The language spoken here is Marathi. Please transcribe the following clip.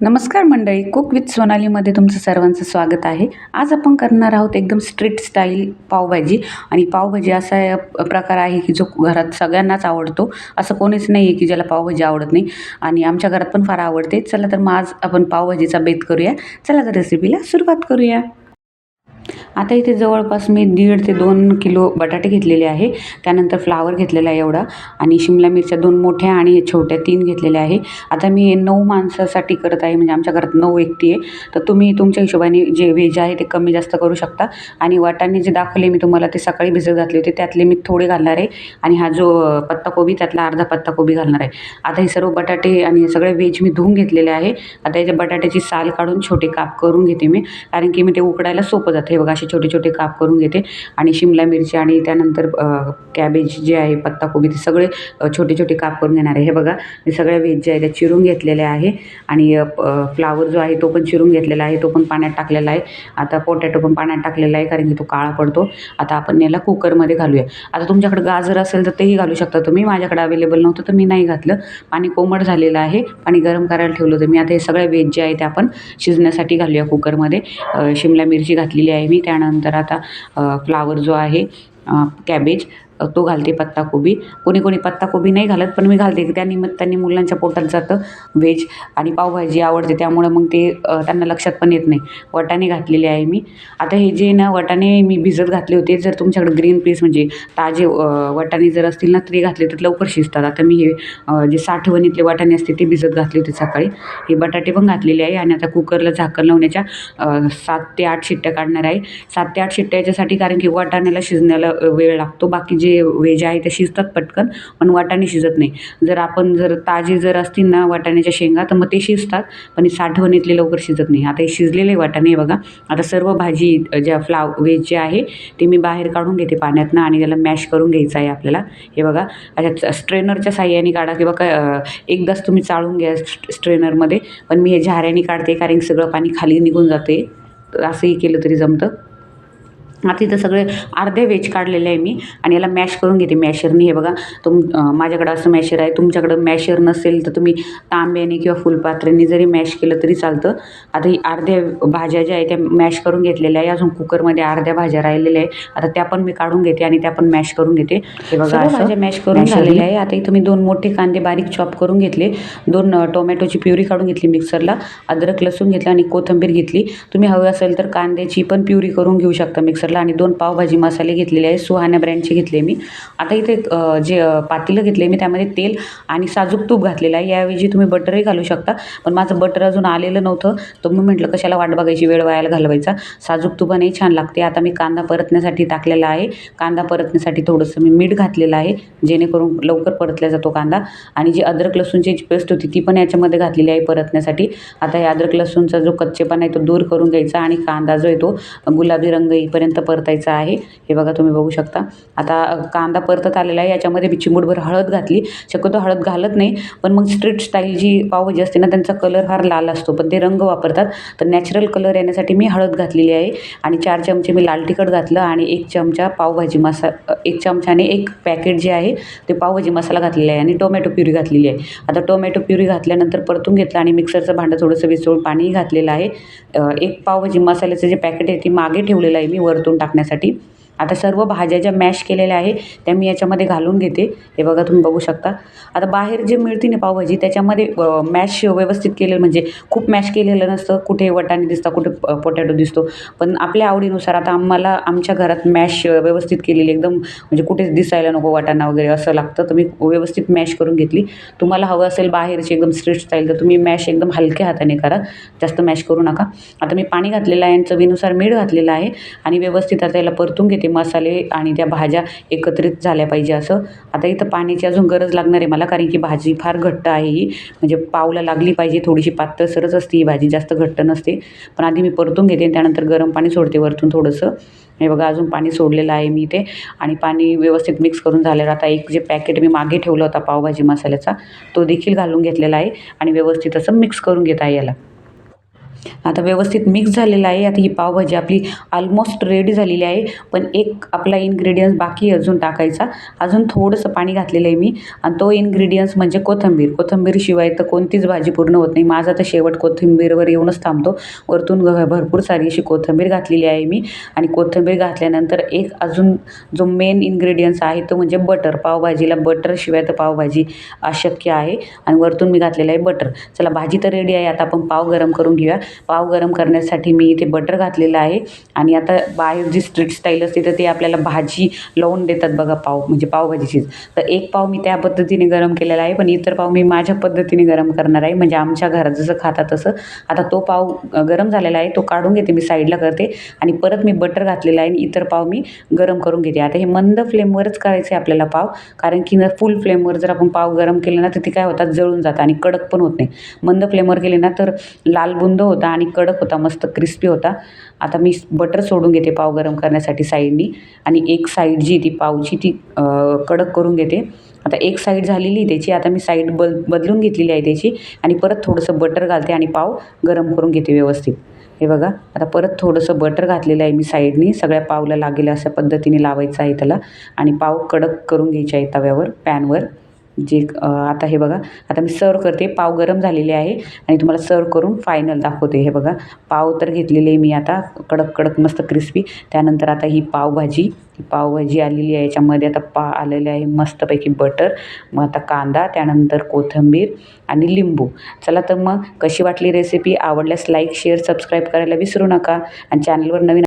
नमस्कार मंडळी कुक विथ सोनालीमध्ये तुमचं सर्वांचं स्वागत आहे. आज आपण करणार आहोत एकदम स्ट्रीट स्टाईल पावभाजी. आणि पावभाजी असा प्रकार आहे की जो घरात सगळ्यांनाच आवडतो. असं कोणीच नाही आहे की ज्याला पावभाजी आवडत नाही. आणि आमच्या घरात पण फार आवडते. चला तर मग आज आपण पावभाजीचा बेत करूया. चला तर रेसिपीला सुरुवात करूया. आता इथे जवळपास मी दीड ते दोन किलो बटाटे घेतलेले आहे. त्यानंतर फ्लावर घेतलेला आहे एवढा आणि शिमला मिरच्या दोन मोठ्या आणि छोट्या तीन घेतलेल्या आहे. आता मी हे नऊ माणसासाठी करत आहे म्हणजे आमच्या घरात नऊ व्यक्ती आहे. तर तुम्ही तुमच्या हिशोबाने जे व्हेज आहे ते कमी जास्त करू शकता. आणि वाटाणे जे दाखवले मी तुम्हाला ते सकाळी भिजत घातले होते त्यातले मी थोडे घालणार आहे. आणि हा जो पत्ताकोबी त्यातला अर्धा पत्ताकोबी घालणार आहे. आता हे सर्व बटाटे आणि सगळे व्हेज मी धुवून घेतलेले आहे. आता याच्या बटाट्याची साल काढून छोटे काप करून घेते मी कारण की मी ते उकडायला सोपं जाते. हे बघा असे छोटे छोटे काप करून घेते. आणि शिमला मिरची आणि त्यानंतर कॅबेज जे आहे पत्ताकोबी ते सगळे छोटे छोटे काप करून घेणार आहे. हे बघा मी सगळ्या व्हेज जे आहे त्या चिरून घेतलेल्या आहे. आणि फ्लावर जो आहे तो पण चिरून घेतलेला आहे. तो पण पाण्यात टाकलेला आहे. आता पोटॅटो पण पाण्यात टाकलेला आहे कारण की तो काळा पडतो. आता आपण याला कुकरमध्ये घालूया. आता तुमच्याकडे गाजर असेल तर तेही घालू शकता तुम्ही. माझ्याकडे अवेलेबल नव्हतं तर मी नाही घातलं. पाणी कोमट झालेलं आहे. पाणी गरम करायला ठेवलं होतं. मी आता हे सगळ्या व्हेज जे आहे ते आपण शिजण्यासाठी घालूया कुकरमध्ये. शिमला मिरची घातलेली आहे. मी त्यानंतर आता फ्लावर जो आहे कॅबेज तो घालते पत्ताकोबी. कोणी कोणी पत्ताकोबी नाही घालत पण मी घालते. त्या निमित्ताने मुलांच्या पोटात जातं व्हेज आणि पावभाजी आवडते. त्यामुळं मग ते त्यांना लक्षात पण येत नाही. वाटाणे घातलेले आहे मी. आता हे जे ना वाटाणे मी भिजत घातले होते जर तुमच्याकडे ग्रीन पीस म्हणजे ताजे अ, वाटाणे जर असतील ना तरी घातले तर लवकर शिजतात. आता मी हे जे साठवणीतले वाटाणे असते ते भिजत घातले होते सकाळी. हे बटाटे पण घातलेले आहे आणि आता कुकरला झाकण लावण्याच्या सात ते आठ शिट्ट्या काढणार आहे. सात ते आठ शिट्ट्या याच्यासाठी कारण की वाटाण्याला शिजण्याला वेळ लागतो. बाकी जे जे व्हेज आहे ते शिजतात पटकन पण वाटाणे शिजत नाही. जर आपण जर ताजे जर असतील ना वाटाण्याच्या शेंगा तर मग ते शिजतात पण साठवणीतले लवकर शिजत नाही. आता हे शिजलेले वाटाणे बघा. आता सर्व भाजी ज्या फ्लाव व्हेज जे आहे ते मी बाहेर काढून घेते पाण्यातनं आणि त्याला मॅश करून घ्यायचं आहे आपल्याला. हे बघा अच्छा स्ट्रेनरच्या साह्याने काढा किंवा काय एकदाच तुम्ही चाळून घ्या स्ट्रेनरमध्ये. पण मी हे झाऱ्याने काढते कारण सगळं पाणी खाली निघून जाते. असंही केलं तरी जमतं. आता इथं सगळे अर्धे व्हेज काढलेले आहे मी आणि याला मॅश करून घेते. मॅशरने हे बघा तुम माझ्याकडं असं मॅशर आहे. तुमच्याकडं मॅशर नसेल तर तुम्ही तांब्याने किंवा फुलपात्र्याने जरी मॅश केलं तरी चालतं. आता ही अर्ध्या भाज्या ज्या आहेत त्या मॅश करून घेतलेल्या आहे. अजून कुकरमध्ये अर्ध्या भाज्या राहिलेल्या आहे आता त्या पण मी काढून घेते आणि त्या पण मॅश करून घेते. हे बघा भाज्या मॅश करून झालेल्या आहे. आता इथं मी दोन मोठे कांदे बारीक चॉप करून घेतले. दोन टोमॅटोची प्युरी काढून घेतली मिक्सरला. अद्रक लसूण घेतला आणि कोथिंबीर घेतली. तुम्ही हवे असेल तर कांद्याची पण प्युरी करून घेऊ शकता मिक्सरला. आणि दोन पावभाजी मसाले घेतलेले आहे. सुहाना ब्रँडचे घेतले मी. आता इथे जे पातेलं घेतले मी त्यामध्ये तेल आणि साजूक तूप घातलेलं आहे. याऐवजी तुम्ही बटरही घालू शकता. पण माझं बटर अजून आलेलं नव्हतं. तर मी म्हटलं कशाला वाट बघायची? वेळ वायाला घालवायचा. साजूक तुपानेही छान लागते. आता मी कांदा परतण्यासाठी टाकलेला आहे. कांदा परतण्यासाठी थोडंसं मी मीठ घातलेलं आहे. जेणेकरून लवकर परतला जातो कांदा. आणि जी अद्रक लसूणची जी पेस्ट होती ती पण याच्यामध्ये घातलेली आहे परतण्यासाठी. आता हे अद्रक लसूणचा जो कच्चेपणा आहे तो दूर करून घ्यायचा आणि कांदा जो आहे तो गुलाबी रंग येईपर्यंत परतायचा आहे. हे बघा तुम्ही बघू शकता. आता कांदा परतत आलेला आहे. याच्यामध्ये मी चिमूटभर हळद घातली. शक्यतो हळद घालत नाही. पण मग स्ट्रीट स्टाईल जी पावभाजी असते ना त्यांचा कलर फार लाल असतो. पण ते रंग वापरतात. तर नॅचरल कलर येण्यासाठी मी हळद घातलेली आहे. आणि चार चमचे मी लाल तिखट घातलं आणि एक चमचा पावभाजी मसा एक चमच्याने एक पॅकेट जे आहे ते पावभाजी मसाला घातलेला आहे. आणि टोमॅटो प्युरी घातलेली आहे. आता टोमॅटो प्युरी घातल्यानंतर परतून घेतलं आणि मिक्सरचं भांडं थोडंसं विसळून पाणीही घातलेलं आहे. एक पावभाजी मसाल्याचं जे पॅकेट आहे ते मागे ठेवलेलं आहे मी वरतून. टाकण्यासाठी. आता सर्व भाज्या ज्या मॅश केलेल्या आहे त्या मी याच्यामध्ये घालून घेते. हे बघा तुम्ही बघू शकता. आता बाहेर जे मिळते ना पावभाजी त्याच्यामध्ये मॅश व्यवस्थित केलेलं म्हणजे खूप मॅश केलेलं नसतं. कुठे वटाणे दिसतात कुठे पोटॅटो दिसतो. पण आपल्या आवडीनुसार आता आम्हाला आमच्या घरात मॅश व्यवस्थित केलेली एकदम म्हणजे कुठेच दिसायला नको वाटाणा वगैरे असं लागतं. तर मी व्यवस्थित मॅश करून घेतली. तुम्हाला हवं असेल बाहेरची एकदम स्ट्रीट स्टाईल तर तुम्ही मॅश एकदम हलक्या हाताने करा. जास्त मॅश करू नका. आता मी पाणी घातलेलं आहे आणि चवीनुसार मीठ घातलेलं आहे. आणि व्यवस्थित आता याला परतून घेते. ते मसाले आणि त्या भाज्या एकत्रित झाल्या पाहिजे असं. आता इथं पाण्याची अजून गरज लागणार आहे मला कारण की भाजी फार घट्ट आहे ही. म्हणजे पावला लागली पाहिजे थोडीशी पातळसरच असते ही भाजी जास्त घट्ट नसते. पण आधी मी परतून घेते त्यानंतर गरम पाणी सोडते वरतून थोडंसं. हे बघा अजून पाणी सोडलेलं आहे मी ते आणि पाणी व्यवस्थित मिक्स करून झालेलं आता एक जे पॅकेट मी मागे ठेवला होता पावभाजी मसाल्याचा तो देखील घालून घेतलेला आहे. आणि व्यवस्थित असं मिक्स करून घेत आहे याला. आता व्यवस्थित मिक्स झालेलं आहे. आता ही पावभाजी आपली ऑलमोस्ट रेडी झालेली आहे. पण एक आपला इन्ग्रेडियंट्स बाकी अजून टाकायचा. अजून थोडंसं पाणी घातलेलं आहे मी. आणि तो इन्ग्रेडियंट्स म्हणजे कोथिंबीर. कोथिंबीरशिवाय तर कोणतीच भाजी पूर्ण होत नाही. माझा तर शेवट कोथिंबीरवर येऊनच थांबतो. वरतून भरपूर सारी अशी कोथिंबीर घातलेली आहे मी. आणि कोथिंबीर घातल्यानंतर एक अजून जो मेन इन्ग्रेडियंट्स आहे तो म्हणजे बटर पावभाजीला बटरशिवाय तर पावभाजी अशक्य आहे. आणि वरतून मी घातलेलं आहे बटर चला भाजी तर रेडी आहे. आता आपण पाव गरम करून घेऊया. पाव गरम करण्यासाठी मी इथे बटर घातलेलं आहे. आणि आता बाहेर जी स्ट्रीट स्टाईल असते तर ते आपल्याला भाजी लावून देतात बघा पाव म्हणजे पावभाजीचीच तर एक पाव मी त्या पद्धतीने गरम केलेला आहे पण इतर पाव मी माझ्या पद्धतीने गरम करणार आहे. म्हणजे आमच्या घरात जसं खातात तसं. आता तो पाव गरम झालेला आहे तो काढून घेते मी साईडला करते. आणि परत मी बटर घातलेला आहे आणि इतर पाव मी गरम करून घेते. आता हे मंद फ्लेमवरच करायचे आहे आपल्याला पाव. कारण की ना फुल फ्लेमवर जर आपण पाव गरम केले ना तर ते काय होतात? जळून जातात आणि कडक पण होत नाही. मंद फ्लेमवर केले ना तर लाल बुंद होता आणि कडक होता मस्त क्रिस्पी होता. आता मी बटर सोडून घेते पाव गरम करण्यासाठी साईडनी आणि एक साईड जी ती पावची ती कडक करून घेते. आता एक साईड झालेली आहे त्याची आता मी साईड बल बदलून घेतलेली आहे त्याची. आणि परत थोडंसं बटर घालते आणि पाव गरम करून घेते व्यवस्थित. हे बघा आता परत थोडंसं बटर घातलेलं आहे मी साईडनी सगळ्या पावला लागेल अशा पद्धतीने लावायचं आहे त्याला. आणि पाव कडक करून घ्यायचे आहे तव्यावर पॅनवर जे आता हे बघा आता मी सर्व करते पाव गरम झालेले आहे आणि तुम्हाला सर्व करून फायनल दाखवते हे बघा. पाव तर घेतलेले आहे मी आता कडक कडक मस्त क्रिस्पी त्यानंतर आता ही पावभाजी ही पावभाजी आलेली आहे याच्यामध्ये आता पा आलेले आहे मस्तपैकी बटर मग आता कांदा त्यानंतर कोथिंबीर आणि लिंबू. चला तर मग कशी वाटली रेसिपी आवडल्यास लाईक शेअर सबस्क्राईब करायला विसरू नका. आणि चॅनलवर नवीन